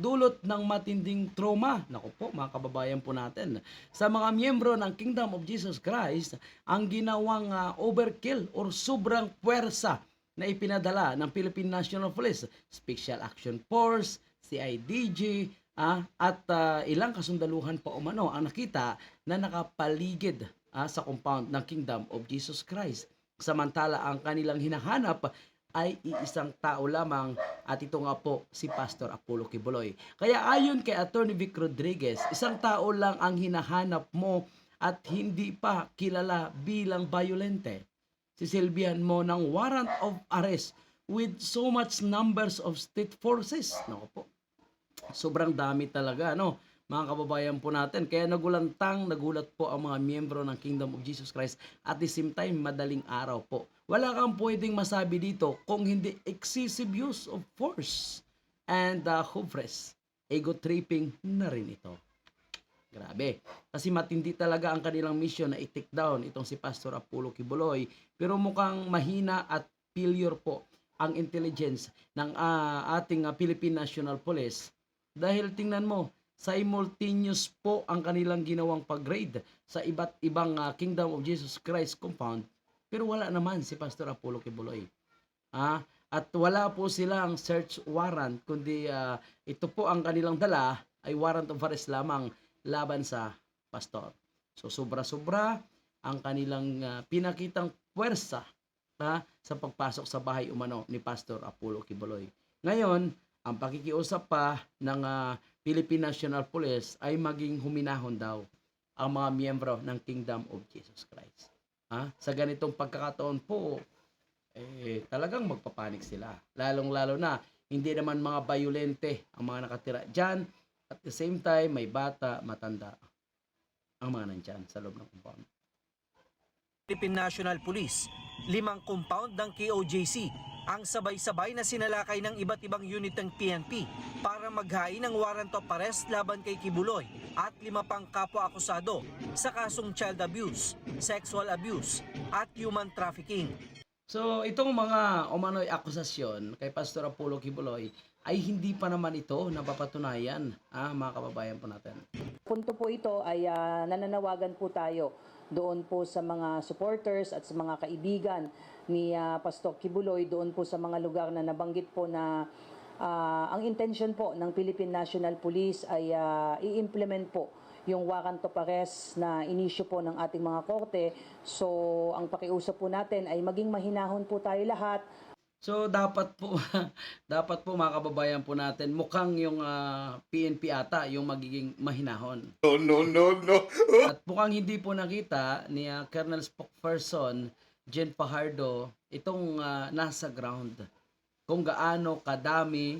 dulot ng matinding trauma. Naku po, mga kababayan po natin. Sa mga miyembro ng Kingdom of Jesus Christ, ang ginawang ah, overkill or sobrang puwersa na ipinadala ng Philippine National Police, Special Action Force, CIDG, ah, at ah, ilang kasundaluhan pa umano ang nakita na nakapaligid ah, sa compound ng Kingdom of Jesus Christ. Samantala ang kanilang hinahanap ay iisang tao lamang at ito nga po si Pastor Apollo Kibuloy. Kaya ayon kay Attorney Vic Rodriguez, isang tao lang ang hinahanap mo at hindi pa kilala bilang violente. Sisilbihan mo ng warrant of arrest with so much numbers of state forces. Nako po. Sobrang dami talaga, no? Mga kababayan po natin. Kaya nagulantang, nagulat po ang mga miyembro ng Kingdom of Jesus Christ. At the same time, madaling araw po. Wala kang pwedeng masabi dito kung hindi excessive use of force and uh, hubris. Ego tripping na rin ito. Grabe. Kasi matindi talaga ang kanilang mission na i-take down itong si Pastor Apollo Kibuloy. Pero mukhang mahina at failure po ang intelligence ng ah, ating ah, Philippine National Police. Dahil tingnan mo, simultaneous po ang kanilang ginawang pag-raid sa iba't ibang ah, Kingdom of Jesus Christ compound. Pero wala naman si Pastor Apollo Kibuloy. Ah, at wala po silang search warrant, kundi ah, ito po ang kanilang dala ay warrant of arrest lamang laban sa pastor. So sobra-sobra ang kanilang ah, pinakitang puwersa ha, sa pagpasok sa bahay umano ni Pastor Apollo Kibuloy. Ngayon, ang pakikiusap pa ng ah, Philippine National Police ay maging huminahon daw ang mga miyembro ng Kingdom of Jesus Christ. Ha? Sa ganitong pagkakataon po, eh, talagang magpapanik sila. Lalong-lalo na, hindi naman mga bayolente ang mga nakatira dyan. At the same time, may bata, matanda ang mga nandyan sa loob ng compound. Philippine National Police, limang compound ng KOJC ang sabay-sabay na sinalakay ng iba't ibang unit ng PNP para maghain ng warrant of arrest laban kay Kibuloy at lima pang kapwa-akusado sa kasong child abuse, sexual abuse at human trafficking. So, itong mga umano'y akusasyon kay Pastor Apollo Kibuloy ay hindi pa naman ito napapatunayan, ah, mga kababayan po natin. punto po ito ay ah, nananawagan po tayo doon po sa mga supporters at sa mga kaibigan ni ah, Pastor Kibuloy doon po sa mga lugar na nabanggit po na ah, ang intention po ng Philippine National Police ay ah, i-implement po yung warrant of arrest na inisyo po ng ating mga korte. So, ang pakiusap po natin ay maging mahinahon po tayo lahat So, dapat po, dapat po mga kababayan po natin, mukhang yung ah, PNP ata yung magiging mahinahon. No, no, no, no. At mukhang hindi po nakita ni ah, Colonel Spokesperson Jen Fajardo itong ah, nasa ground. Kung gaano kadami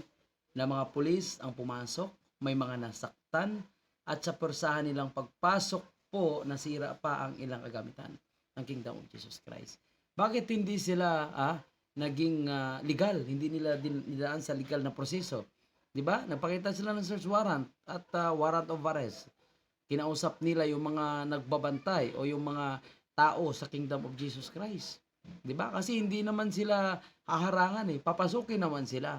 na mga pulis ang pumasok, may mga nasaktan, at sa persahan nilang pagpasok po, nasira pa ang ilang kagamitan ng Kingdom of Jesus Christ. Bakit hindi sila ah, naging ah, legal? Hindi nila din nidaan sa legal na proseso. 'Di ba? Nagpakita sila ng search warrant at ah, warrant of arrest kinausap nila yung mga nagbabantay o yung mga tao sa Kingdom of Jesus Christ. 'Di ba? Kasi hindi naman sila haharangan eh, papasukin naman sila.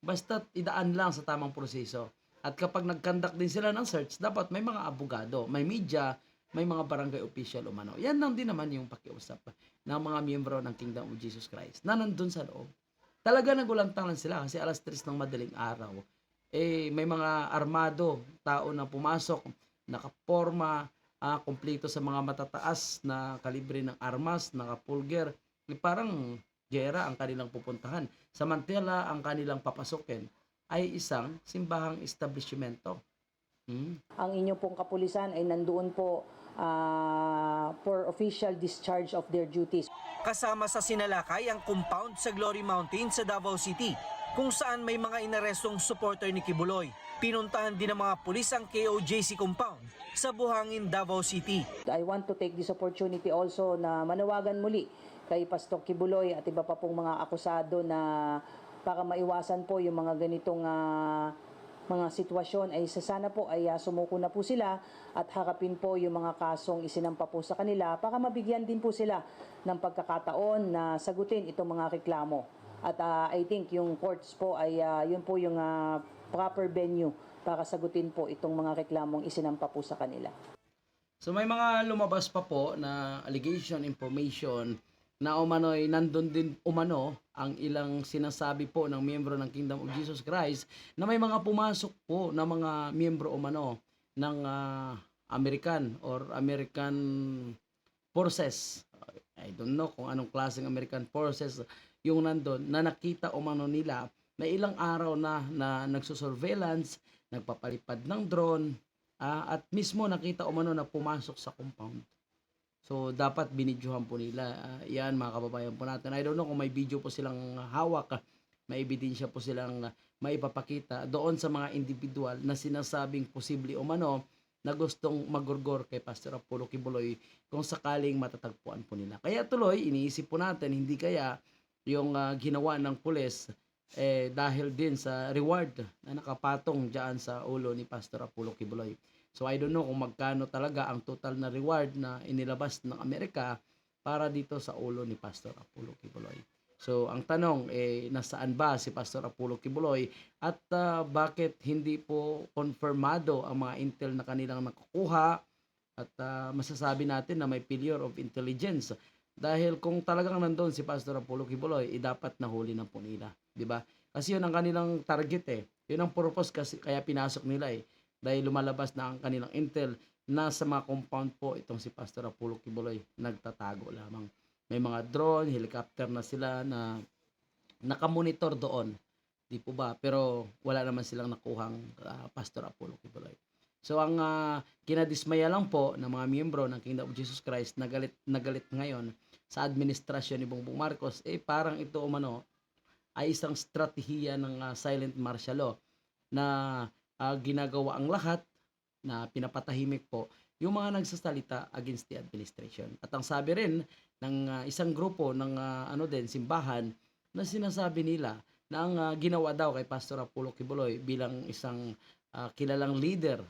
Basta idaan lang sa tamang proseso. At kapag nag-conduct din sila ng search, dapat may mga abogado, may media, may mga barangay official umano. Yan lang din naman yung pakiusap ng mga miyembro ng Kingdom of Jesus Christ na nandun sa loob. Talaga nagulantang lang sila kasi alas 3 ng madaling araw. Eh, may mga armado, tao na pumasok, nakaporma, ah, kumpleto sa mga matataas na kalibre ng armas, nakapulger. Eh, parang gera ang kanilang pupuntahan. Samantala, ang kanilang papasukin ay isang simbahang establishmento. Hmm? ang inyong pong kapulisan ay nandoon po ah, for official discharge of their duties. Kasama sa sinalakay ang compound sa Glory Mountain sa Davao City kung saan may mga inarestong supporter ni Kibuloy. Pinuntahan din ng mga pulis ang KOJC compound sa Buhangin, Davao City. I want to take this opportunity also na manawagan muli kay Pastor Kibuloy at iba pa pong mga akusado na para maiwasan po yung mga ganitong ah, mga sitwasyon ay sa sana po ay ah, sumuko na po sila at harapin po yung mga kasong isinampa po sa kanila para mabigyan din po sila ng pagkakataon na sagutin itong mga reklamo. At ah, I think yung courts po ay ah, yun po yung ah, proper venue para sagutin po itong mga reklamong isinampa po sa kanila. So may mga lumabas pa po na allegation, information na umano'y nandun din umano ang ilang sinasabi po ng miyembro ng Kingdom of Jesus Christ na may mga pumasok po na mga miyembro umano ng ah, American or American forces. I don't know kung anong klaseng American forces yung nandun na nakita umano nila na ilang araw na na nagsusurveillance, nagpapalipad ng drone, ah, at mismo nakita umano na pumasok sa compound. So, dapat binidyohan po nila. Ah, yan, mga kababayan po natin. I don't know kung may video po silang hawak, may ebidensya po silang maipapakita doon sa mga individual na sinasabing posible umano na gustong magurgor kay Pastor Apollo Kibuloy kung sakaling matatagpuan po nila. Kaya tuloy, iniisip po natin, hindi kaya yung ah, ginawa ng pulis eh, dahil din sa reward na nakapatong dyan sa ulo ni Pastor Apollo Kibuloy. So I don't know kung magkano talaga ang total na reward na inilabas ng Amerika para dito sa ulo ni Pastor Apollo Kibuloy. So ang tanong eh nasaan ba si Pastor Apollo Kibuloy at ah, bakit hindi po konfirmado ang mga intel na kanilang nakukuha at ah, masasabi natin na may failure of intelligence dahil kung talagang nandoon si Pastor Apollo Kibuloy, eh, dapat nahuli na po nila, 'di ba? Kasi 'yun ang kanilang target eh. 'Yun ang purpose kasi kaya pinasok nila eh dahil lumalabas na ang kanilang intel na sa mga compound po itong si Pastor Apollo Kibuloy nagtatago lamang. May mga drone, helicopter na sila na nakamonitor doon. Di po ba? Pero wala naman silang nakuhang ah, Pastor Apollo Kibuloy. So ang ah, kinadismaya lang po ng mga miyembro ng Kingdom of Jesus Christ na galit, na galit ngayon sa administrasyon ni Bongbong Marcos, eh parang ito umano ay isang strategiya ng ah, silent martial law na ah, ginagawa ang lahat na pinapatahimik po yung mga nagsasalita against the administration. At ang sabi rin ng ah, isang grupo ng ah, ano din simbahan na sinasabi nila na ang ah, ginawa daw kay Pastor Apollo Kibuloy bilang isang ah, kilalang leader,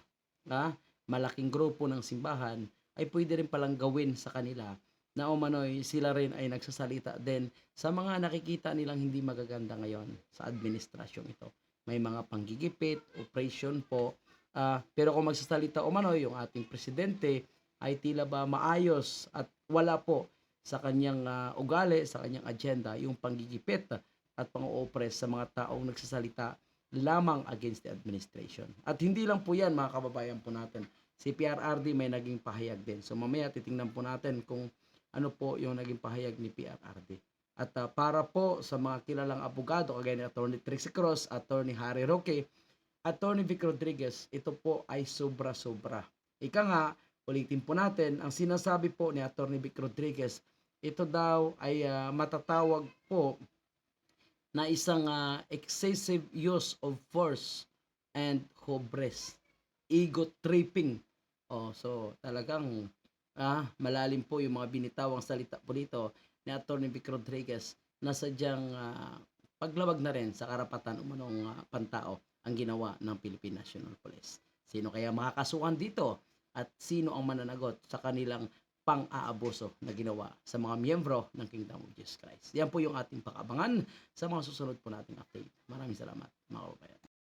ah, malaking grupo ng simbahan ay pwede rin palang gawin sa kanila na umano'y sila rin ay nagsasalita din sa mga nakikita nilang hindi magaganda ngayon sa administrasyon ito may mga panggigipit, operation po. Ah, pero kung magsasalita o mano yung ating presidente ay tila ba maayos at wala po sa kanyang ah, ugali, sa kanyang agenda yung panggigipit at pang-oppress sa mga taong nagsasalita lamang against the administration. At hindi lang po yan mga kababayan po natin. Si PRRD may naging pahayag din. So mamaya titingnan po natin kung ano po yung naging pahayag ni PRRD. At ah, para po sa mga kilalang abogado kagaya ni Attorney Trixie Cross, Attorney Harry Roque, Attorney Vic Rodriguez, ito po ay sobra-sobra. Ika nga, ulitin po natin, ang sinasabi po ni Attorney Vic Rodriguez, ito daw ay ah, matatawag po na isang ah, excessive use of force and hubris. Ego tripping. Oh, so talagang ah, malalim po yung mga binitawang salita po dito ni Atty. Vic Rodriguez na sadyang ah, paglawag na rin sa karapatan umanong ah, pantao ang ginawa ng Philippine National Police. Sino kaya makakasuhan dito at sino ang mananagot sa kanilang pang-aabuso na ginawa sa mga miyembro ng Kingdom of Jesus Christ. Yan po yung ating pakabangan sa mga susunod po nating update. Maraming salamat mga kababayan.